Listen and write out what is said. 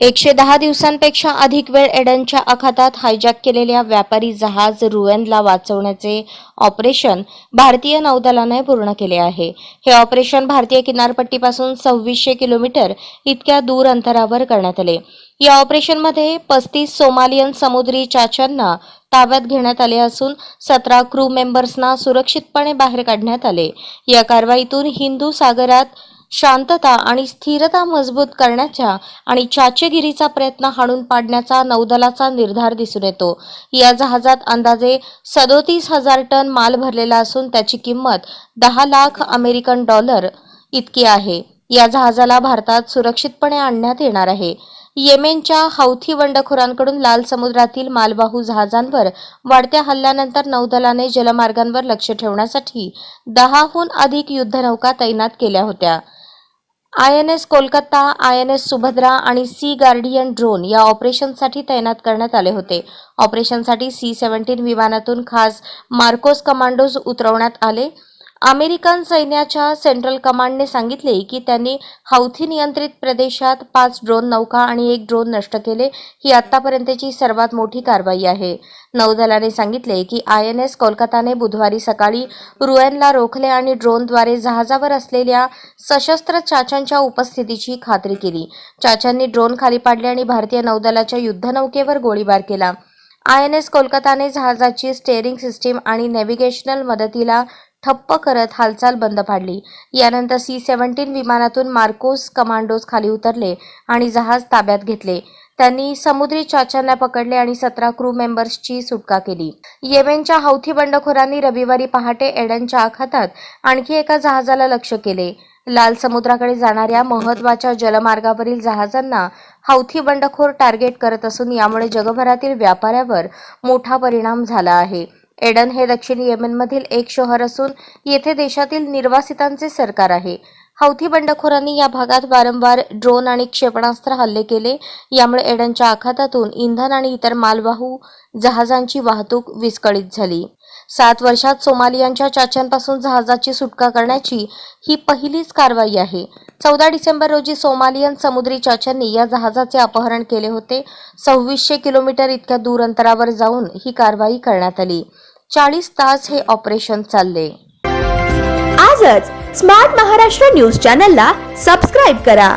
एकशे दहा दिवसांपेक्षा अधिक वेळ एडनच्या आखातात हायजॅक केलेल्या व्यापारी जहाज रुएनला वाचवण्याचे ऑपरेशन भारतीय नौदलाने पूर्ण केले आहे. हे ऑपरेशन भारतीय किनारपट्टीपासून सव्वीसशे किलोमीटर इतक्या दूर अंतरावर करण्यात आले. या ऑपरेशनमध्ये पस्तीस सोमालियन समुद्री चाच्यांना ताब्यात घेण्यात आले असून सतरा क्रू मेंबर्सना सुरक्षितपणे बाहेर काढण्यात आले. या कारवाईतून हिंदू सागरात शांतता आणि स्थिरता मजबूत करण्याच्या आणि चाचेगिरीचा प्रयत्न हाणून पाडण्याचा नौदलाचा निर्धार दिसून येतो. या जहाजात अंदाजे सदोतीस हजार टन माल भरलेला असून त्याची किंमत दहा लाख अमेरिकन डॉलर इतकी आहे. या जहाजाला भारतात सुरक्षितपणे आणण्यात येणार आहे. येमेनच्या हौथी बंडखोरांकडून लाल समुद्रातील मालवाहू जहाजांवर वाढत्या हल्ल्यानंतर नौदलाने जलमार्गांवर लक्ष ठेवण्यासाठी दहाहून अधिक युद्धनौका तैनात केल्या होत्या. I N S Kolkata I N S Subhadra आणि सी गार्डियन ड्रोन या ऑपरेशनसाठी तैनात करण्यात आले होते. ऑपरेशनसाठी सी सेव्हन्टीन विमानातून खास मार्कोस कमांडोज उतरवण्यात आले. अमेरिकन सैन्याच्या सेंट्रल कमांडने सांगितले की त्यांनी हौथी नियंत्रित प्रदेशात पाच ड्रोन नौका आणि एक ड्रोन नष्ट केले. ही आतापर्यंतची सर्वात मोठी कारवाई आहे. नौदलाने सांगितले की आय एन एस कोलकाताने बुधवारी सकाळी रुएनला रोखले आणि ड्रोनद्वारे जहाजावर असलेल्या सशस्त्र चाच्यांच्या उपस्थितीची खात्री केली. चाच्यांनी ड्रोन खाली पाडले आणि भारतीय नौदलाच्या युद्धनौकेवर गोळीबार केला. आय एन एस कोलकाताने जहाजाची स्टेअरिंग सिस्टीम आणि नेव्हिगेशनल मदतीला ठप्प करत हालचाल बंद पाडली. यानंतर सी सेव्हन्टीन विमानातून मार्कोस कमांडोज खाली उतरले आणि जहाज ताब्यात घेतले. त्यांनी समुद्री चाच्यांना पकडले आणि सतरा क्रू मेंबर्सची सुटका केली. येमेनच्या हौथी बंडखोरांनी रविवारी पहाटे एडनच्या आखातात आणखी एका जहाजाला लक्ष केले. लाल समुद्राकडे जाणाऱ्या महत्त्वाच्या जलमार्गावरील जहाजांना हौथी बंडखोर टार्गेट करत असून यामुळे जगभरातील व्यापाऱ्यावर मोठा परिणाम झाला आहे. एडन हे दक्षिण येमेनमधील एक शहर असून येथे देशातील निर्वासितांचे सरकार आहे. हौथी बंडखोरांनी या भागात वारंवार ड्रोन आणि क्षेपणास्त्र हल्ले केले. यामुळे एडनच्या आखातातून इंधन आणि इतर मालवाहू जहाजांची वाहतूक विस्कळीत झाली. सात वर्षात सोमालियांच्या चाच्यांपासून जहाजाची सुटका करण्याची ही पहिलीच कारवाई आहे. चौदा डिसेंबर रोजी सोमालियन समुद्री चाच्यांनी या जहाजाचे अपहरण केले होते. सव्वीसशे किलोमीटर इतक्या दूर अंतरावर जाऊन ही कारवाई करण्यात आली. चाळीस तास हे ऑपरेशन चालले. आजच स्मार्ट महाराष्ट्र न्यूज चॅनलला सबस्क्राईब करा.